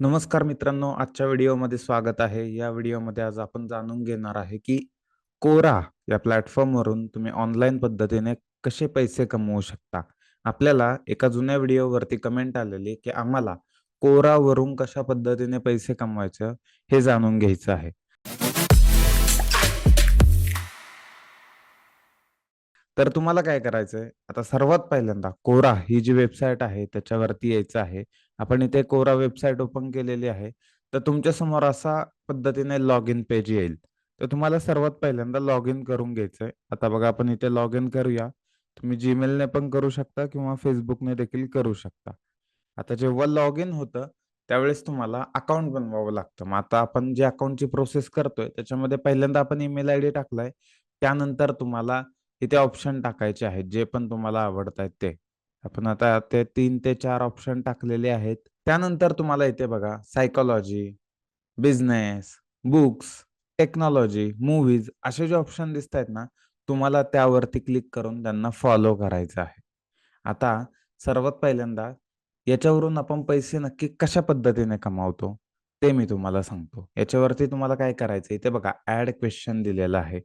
नमस्कार मित्रांनो, आजच्या व्हिडिओमध्ये स्वागत आहे. या व्हिडिओमध्ये आज आपण जाणून घेणार आहे, की कोरा या प्लॅटफॉर्मवरून तुम्ही ऑनलाईन पद्धतीने कसे पैसे कमवू शकता. आपल्याला एका जुन्या व्हिडिओवरती कमेंट आलेली, की आम्हाला कोरावरून कशा पद्धतीने पैसे कमवायचं हे जाणून घ्यायचं आहे. तर तुम्हाला काय करायचंय, आता सर्वात पहिल्यांदा कोरा ही जी वेबसाईट आहे त्याच्यावरती यायचं आहे. आपण इथे कोरा वेबसाईट ओपन केलेली आहे. तर तुमच्यासमोर असा पद्धतीने लॉग इन पेज येईल. तर तुम्हाला सर्वात पहिल्यांदा लॉग इन करून घ्यायचंय. आता बघा आपण इथे लॉग इन करूया. तुम्ही जीमेलने पण करू शकता किंवा फेसबुकने देखील करू शकता. आता जेव्हा लॉग इन होतं, त्यावेळेस तुम्हाला अकाउंट बनवावं लागतं. मग आता आपण जे अकाउंटची प्रोसेस करतोय त्याच्यामध्ये पहिल्यांदा आपण ईमेल आयडी टाकलाय. त्यानंतर तुम्हाला इथे ऑप्शन टाकायचे आहेत, जे पण तुम्हाला आवडतायत ते. आपण आता ते तीन ते चार ऑप्शन टाकलेले आहेत. त्यानंतर तुम्हाला इथे बघा psychology business, books, technology, movies असे जे ऑप्शन दिसतायत ना, तुम्हाला त्यावरती क्लिक करून त्यांना फॉलो करायचं आहे. आता सर्वात पहिल्यांदा याच्यावरून आपण पैसे नक्की कशा पद्धतीने कमावतो, ते मी तुम्हाला सांगतो. याच्यावरती तुम्हाला काय करायचं इथे बघा ऍड क्वेश्चन दिलेलं आहे.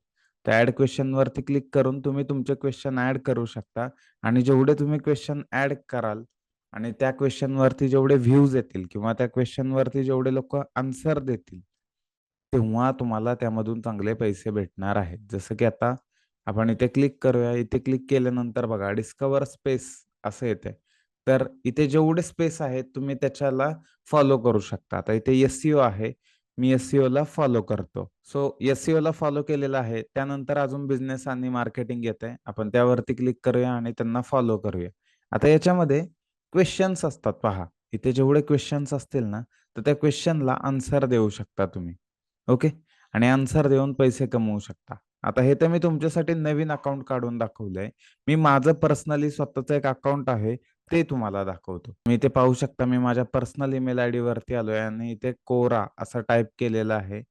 त्या ऍड क्वेश्चन वरती क्लिक करून तुम्ही तुमचे क्वेश्चन ऍड करू शकता आणि जेवढे तुम्ही क्वेश्चन ऍड कराल आणि त्या क्वेश्चन वरती जेवढे व्ह्यूज येतील किंवा त्या क्वेश्चन वरती जेवढे लोक आन्सर देतील, तेव्हा तुम्हाला त्यामधून चांगले पैसे भेटणार आहेत. जसं की आता आपण इथे क्लिक करूया. इथे क्लिक केल्यानंतर बघा डिस्कवर स्पेस असं येते तर इथे जेवढे स्पेस आहेत तुम्ही त्याच्याला फॉलो करू शकता. आता इथे एस आहे. मी एस ला फॉलो करतो. सो एस ला फॉलो केलेला आहे. त्यानंतर अजून बिझनेस आणि मार्केटिंग येतंय. आपण त्यावरती क्लिक करूया आणि त्यांना फॉलो करूया. आता याच्यामध्ये क्वेश्चन्स असतात पहा. इथे जेवढे क्वेश्चन्स असतील ना, तर त्या क्वेश्चनला आन्सर देऊ शकता तुम्ही. ओके. आणि आन्सर देऊन पैसे कमवू शकता. आता हे तर मी तुमच्यासाठी नवीन अकाउंट काढून दाखवलंय. मी माझं पर्सनली स्वतःचं एक अकाउंट आहे, ते तुम्हाला दाखवतो. मी ते पाहू शकता मी माझ्या पर्सनल ईमेल आयडीवरती आलोय आणि इथे कोरा असं टाइप केलेलं आहे.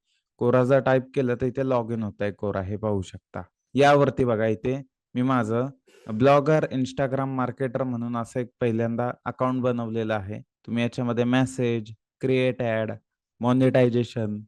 कोरा जर टाइप केलं तर इथे लॉग इन होत आहे कोरा हे पाहू शकता. यावरती बघा इथे मी माझं ब्लॉगर, इंस्टाग्राम मार्केटर म्हणून असं एक पहिल्यांदा अकाउंट बनवलेलं आहे. तुम्ही याच्यामध्ये मेसेज, क्रिएट ॲड, मॉनिटायझेशन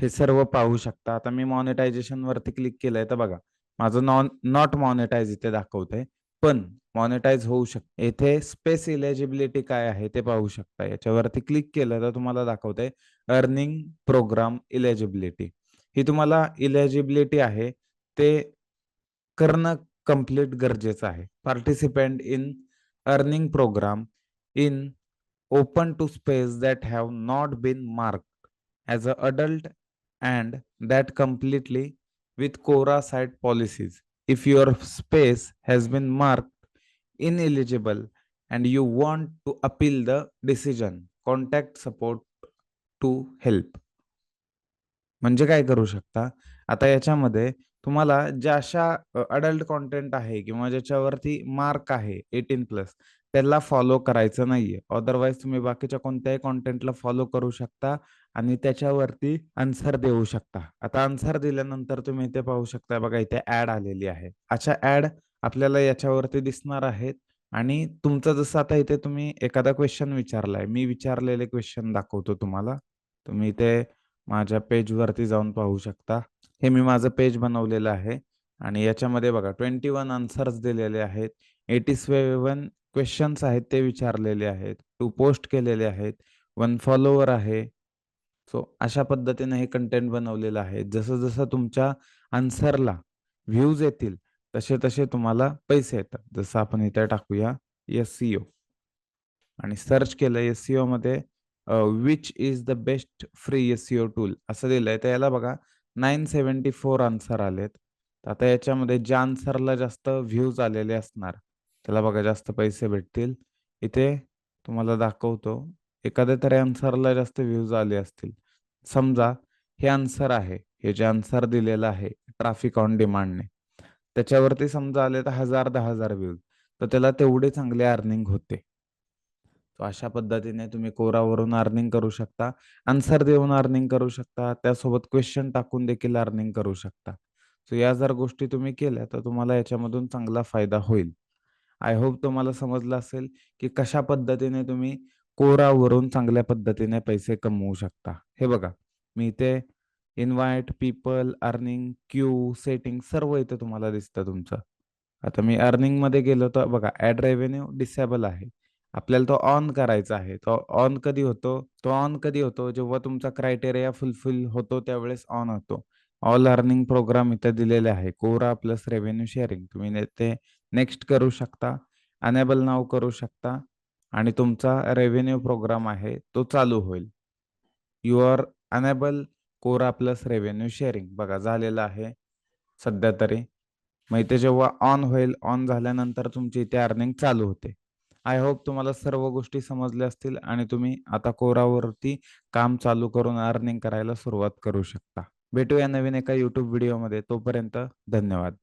हे सर्व पाहू शकता. आता मी मॉनिटायझेशन वरती क्लिक केलंय तर बघा माझं नॉन नॉट मॉनिटाईज इथे दाखवतंय. पण मॉनिटाईज होऊ शकते. येथे स्पेस इलेजिबिलिटी काय आहे ते पाहू शकता. याच्यावरती क्लिक केलं तर तुम्हाला दाखवतंय अर्निंग प्रोग्राम इलेजिबिलिटी ही तुम्हाला इलेजिबिलिटी आहे ते करणं कंप्लीट गरजेचं आहे. Participant in earning programme in open to space that have not been mark as a adult and that completely with Cora site policies. If your space has been marked ineligible and you want to appeal the decision, contact support to help. म्हणजे काय करू शकता, आता याच्यामध्ये तुम्हाला ज्या अशा adult content आहे किंवा ज्याच्यावरती मार्क आहे 18+ त्याला फॉलो करायचं नाहीये. अदरवाईज तुम्ही बाकीच्या कोणत्याही कॉन्टेंटला फॉलो करू शकता आणि त्याच्यावरती आन्सर देऊ शकता. आता आन्सर दिल्यानंतर तुम्ही इथे पाहू शकता बघा इथे ऍड आलेली आहे. अशा ऍड आपल्याला याच्यावरती दिसणार आहेत आणि तुमचं जसं आता इथे तुम्ही एखादा क्वेश्चन विचारलाय. मी विचारलेले क्वेश्चन दाखवतो तुम्हाला. तुम्ही इथे माझ्या पेजवरती जाऊन पाहू शकता. हे मी माझं पेज बनवलेलं आहे आणि याच्यामध्ये बघा 21 आन्सर्स दिलेले आहेत. 87 क्वेश्चन्स आहेत ते विचारलेले आहेत. टू पोस्ट केलेले आहेत. वन फॉलोवर आहे. सो अशा पद्धतीने हे कंटेंट बनवलेलं आहे. जसं-जसं तुमच्या आन्सरला व्ह्यूज येतील, तसे-तसे तुम्हाला पैसे येतात. जसं आपण इथे टाकूया एस-सी-ओ आणि सर्च केलं एस-सी-ओमध्ये अ, which the best free SEO tool असं दिलंय. तर याला बघा 974 आन्सर आलेत. आता याच्यामध्ये ज्या आन्सरला जास्त व्ह्यूज आलेले असणार, त्याला बघा जास्त पैसे भेटतील. इथे तुम्हाला दाखवतो. एखाद्या तरी आन्सरला जास्त व्ह्यूज आले असतील. समजा हे आन्सर आहे. हे जे आन्सर दिलेलं आहे ट्रॅफिक ऑन डिमांडने. त्याच्यावरती समजा आले तर हजार दहा हजार व्ह्यूज. तर त्याला तेवढे चांगले अर्निंग होते. अशा पद्धतीने तुम्ही कोरावरून अर्निंग करू शकता. आन्सर देऊन अर्निंग करू शकता. त्यासोबत क्वेश्चन टाकून देखील अर्निंग करू शकता. सो या जर गोष्टी तुम्ही केल्या तर तुम्हाला याच्यामधून चांगला फायदा होईल. आय होप तुम्हाला समजलं असेल, की कशा पद्धतीने तुम्ही कोरावरून चांगल्या पद्धतीने पैसे कमवू शकता. हे बघा, मी इथे invite people, earning, queue, setting सर्व इथे तुम्हाला दिसतं तुमचं. आता मी अर्निंगमध्ये गेलो तर बघा ऍड रेव्हेन्यू डिसेबल आहे. आपल्याला तो ऑन करायचा आहे. तो ऑन कधी होतो? तो ऑन कधी होतो? जेव्हा तुमचा क्रायटेरिया फुलफिल होतो त्यावेळेस ऑन होतो. ऑल अर्निंग प्रोग्राम इथे दिलेले आहे. कोरा प्लस रेव्हेन्यू शेअरिंग. तुम्ही ते नेक्स्ट करू शकता. अनेबल नाव करू शकता आणि तुमचा रेव्हेन्यू प्रोग्राम आहे तो चालू होईल. You are enable Quora plus revenue sharing बघा झालेलं आहे सध्या तरी. मग इथे जेव्हा ऑन होईल, ऑन झाल्यानंतर तुमची इथे अर्निंग चालू होते. आय होप तुम्हाला सर्व गोष्टी समजल्या असतील आणि तुम्ही आता कोरावरती काम चालू करून अर्निंग करायला सुरुवात करू शकता. भेटूया नवीन एका युट्यूब व्हिडिओमध्ये. तोपर्यंत धन्यवाद.